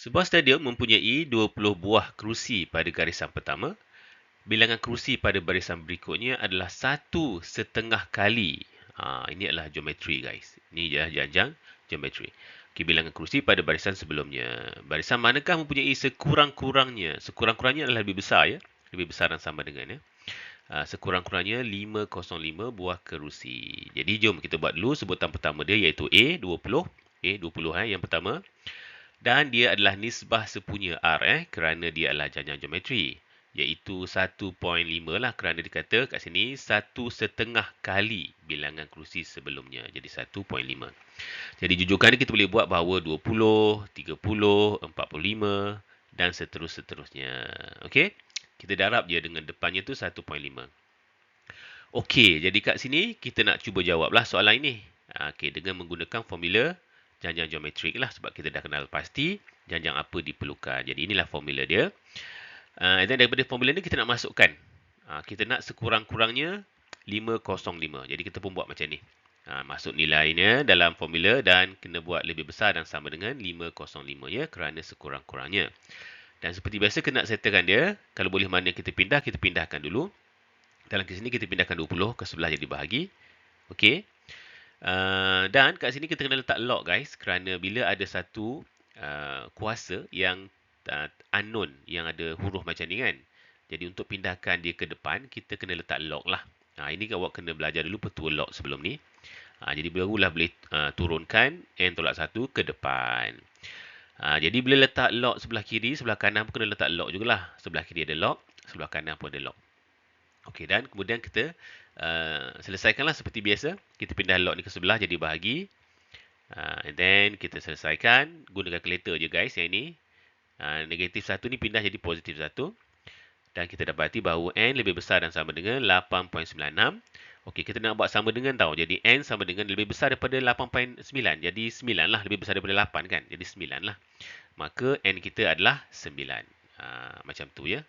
Sebuah stadium mempunyai 20 buah kerusi pada garisan pertama. Bilangan kerusi pada barisan berikutnya adalah satu setengah kali. Ha, ini adalah geometri guys. Ini adalah janjang geometri. Okay, bilangan kerusi pada barisan sebelumnya. Barisan manakah mempunyai sekurang-kurangnya? Sekurang-kurangnya adalah lebih besar ya. Lebih besar dan sama dengan ya. Ha, sekurang-kurangnya 505 buah kerusi. Jadi jom kita buat dulu sebutan pertama dia iaitu A 20. A 20 eh, yang pertama dan dia adalah nisbah sepunya R eh kerana dia adalah janjang geometri. Iaitu 1.5 lah kerana dikata kat sini satu setengah kali bilangan kerusi sebelumnya. Jadi 1.5 jadi jujukan kita boleh buat bahawa 20 30 45 dan seterus-seterusnya. Okey? Kita darab dia dengan depannya tu 1.5 okey jadi kat sini kita nak cuba jawablah soalan ini. Okey dengan menggunakan formula janjang geometrik lah sebab kita dah kenal pasti janjang apa diperlukan. Jadi inilah formula dia. Uh, dan daripada formula ni kita nak masukkan. Uh, kita nak sekurang-kurangnya 505. Jadi kita pun buat macam ni. Uh, masuk nilainya dalam formula dan kena buat lebih besar dan sama dengan 505 ya kerana sekurang-kurangnya. Dan seperti biasa kena settlekan dia. Kalau boleh mana kita pindah, kita pindahkan dulu. Dalam kes ini kita pindahkan 20 ke sebelah jadi bahagi. Okey. Uh, dan kat sini kita kena letak lock guys kerana bila ada satu uh, kuasa yang uh, unknown yang ada huruf macam ni kan. Jadi untuk pindahkan dia ke depan kita kena letak lock lah. Ha, ini awak kena belajar dulu petua lock sebelum ni. Ha, jadi barulah boleh uh, turunkan n tolak satu ke depan. Ha, jadi bila letak lock sebelah kiri, sebelah kanan pun kena letak lock jugalah. Sebelah kiri ada lock, sebelah kanan pun ada lock. Okey dan kemudian kita uh, selesaikanlah seperti biasa. Kita pindah lock ni ke sebelah jadi bahagi. Uh, and then kita selesaikan guna kalkulator je guys yang ini. Uh, negatif 1 ni pindah jadi positif 1. Dan kita dapati bahawa n lebih besar dan sama dengan 8.96. Okey, kita nak buat sama dengan tau. Jadi n sama dengan lebih besar daripada 8.9. Jadi 9 lah lebih besar daripada 8 kan. Jadi 9 lah. Maka n kita adalah 9. Uh, macam tu ya.